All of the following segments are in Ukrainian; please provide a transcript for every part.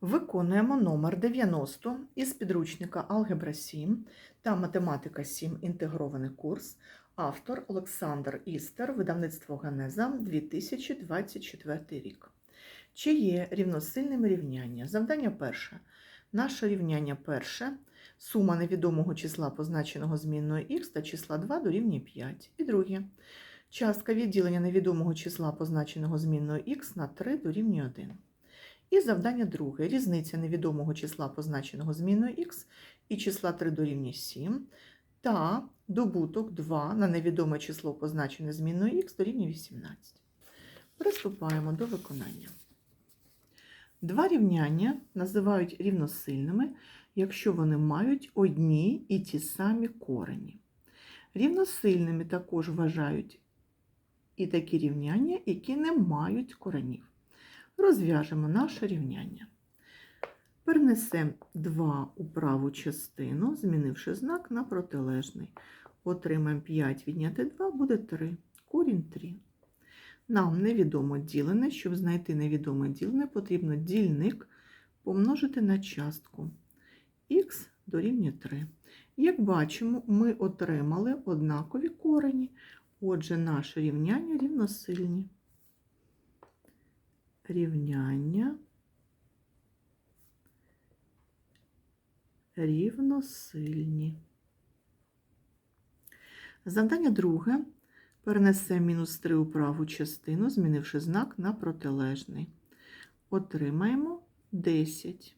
Виконуємо номер 90 із підручника Алгебра 7 та Математика 7. Інтегрований курс. Автор Олександр Істер, видавництво Генеза 2024 рік. Чи є рівносильними рівняння? Завдання перше. Наше рівняння перше. Сума невідомого числа, позначеного змінною х та числа 2 дорівнює 5. І друге. Частка відділення невідомого числа, позначеного змінною х на 3 дорівнює 1. І завдання друге. Різниця невідомого числа, позначеного зміною х, і числа 3 дорівнює 7, та добуток 2 на невідоме число, позначене зміною х, дорівнює 18. Приступаємо до виконання. Два рівняння називають рівносильними, якщо вони мають одні і ті самі корені. Рівносильними також вважають і такі рівняння, які не мають коренів. Розв'яжемо наше рівняння. Перенесемо 2 у праву частину, змінивши знак на протилежний. Отримаємо 5 відняти 2 буде 3. Корінь 3. Нам невідомо ділене. Щоб знайти невідоме ділене, потрібно дільник помножити на частку. Х дорівнює 3. Як бачимо, ми отримали однакові корені. Отже, наше рівняння рівносильні. Рівняння рівносильні. Завдання друге. Перенесемо мінус 3 у праву частину, змінивши знак на протилежний. Отримаємо 10.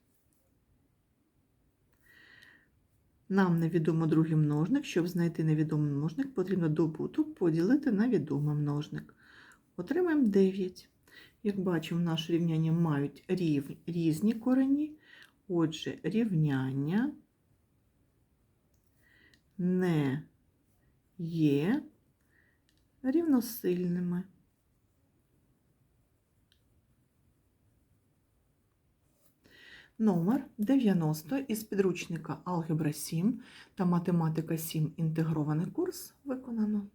Нам невідомо другий множник. Щоб знайти невідомий множник, потрібно добуток поділити на відомий множник. Отримаємо 9. Як бачимо, наші рівняння мають рів, різні корені. Отже, рівняння не є рівносильними. Номер 90 із підручника Алгебра 7 та Математика 7 інтегрований курс виконано.